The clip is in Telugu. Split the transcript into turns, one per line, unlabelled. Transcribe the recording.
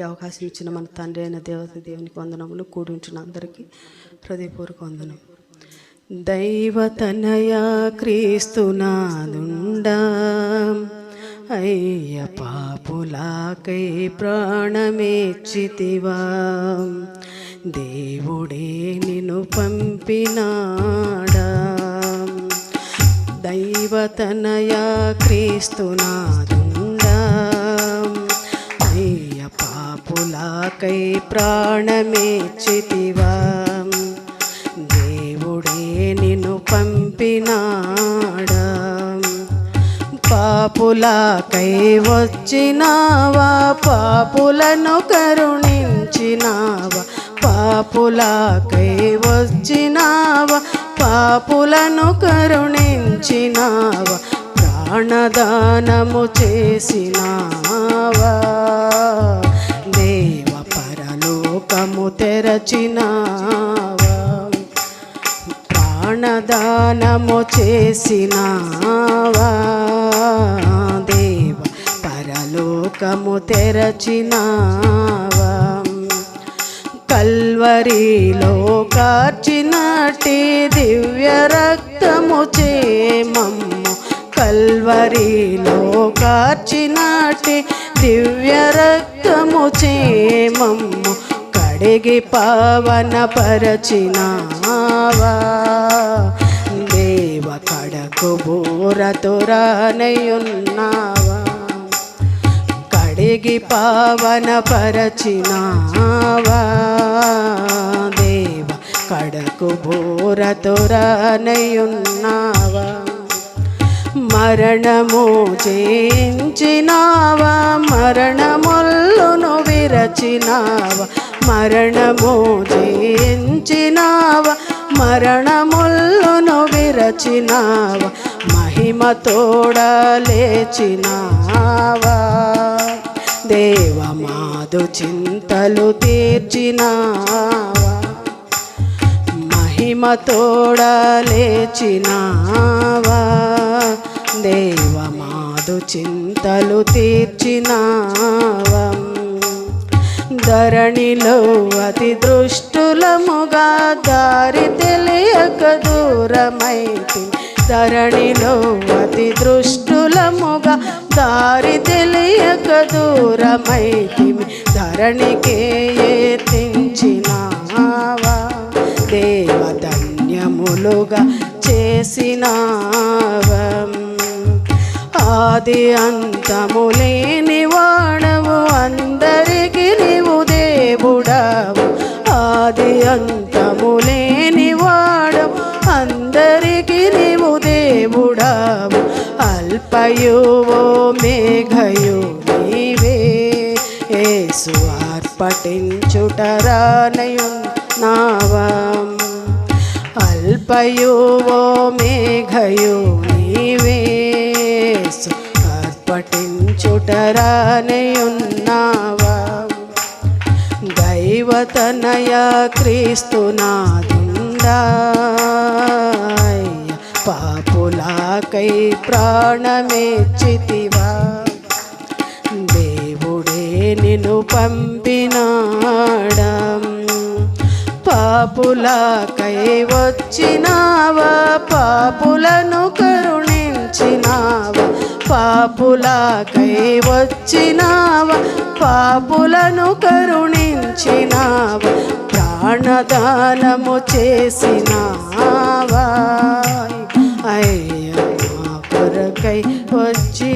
ఈ అవకాశం ఇచ్చిన మన తండ్రి అయిన దేవత దేవునికి వందనములు. కూడి ఉంచిన అందరికీ హృదయపూర్వక వందనం. దైవతనయ క్రీస్తునాదుండా అయ్య పాపులాకై ప్రాణమేచ్చితివా. దేవుడే నిన్ను పంపినాడా. దైవతనయ క్రీస్తునాదుండా పాపులాకై ప్రాణమేచ్చితివా దేవుడే నిన్ను పంపినాడా. పాపులాకై వచ్చినావా? పాపులను కరుణించినావా? పాపులాకై వచ్చినావా? పాపులను కరుణించినావా? ప్రాణదానము చేసినావా? అన్నదానము చేసినావా? దేవ పరలోకము తెరచినావా? కల్వరిలో కార్చినటి దివ్య రక్తము చేమమ్ము. కల్వరిలో కార్చినటి దివ్య రక్తము చేమమ్ము. కడిగి పావన పరచినావా? దేవ కడకు బోరతో రానయున్నావా కడిగి పావన పరచినావా? దేవ కడకు బోరతో రానయున్నావా మరణము జయించినావా మరణముల్లును విరచినావా? మరణము జయించినావా మరణములను విరచినావా? మహిమ తోడలేచినావా దేవ చింతలు తీర్చినావా? మహిమ తోడలేచినావా దేవ చింతలు తీర్చినావా? ధరణిలో అతి దృష్టులముగా దారి తెలియక దూరమైతి ధరణిలో అతి దృష్టులముగా దారి తెలియక దూరమైతి ధరణికే తెంచినావా దేవధన్యములుగా చేసినావం. ఆది అంతము లేని వాడవు. ఆది అంతము లేని వాడం అందరికి నీవు దేవుడావు. అల్పయువో మేఘయో నీవే. ఏసు అర్పటించుటరానయున్నావా అల్పయువో మేఘయు నీవేసు అర్పటించుటరానయున్నావా దైవతనయ క్రీస్తునాదుండా పాపులాకై ప్రాణమేచ్చితివా. దేవుడే నిన్ను పంపినాడం. పాపులాకై వచ్చినావా పాపులను కరుణించినావా. పాపులాకై వచ్చినావా పాపులను కరుణించినావా ప్రాణదానము చేసినావా? అయ్యా మా కొరకై వచ్చి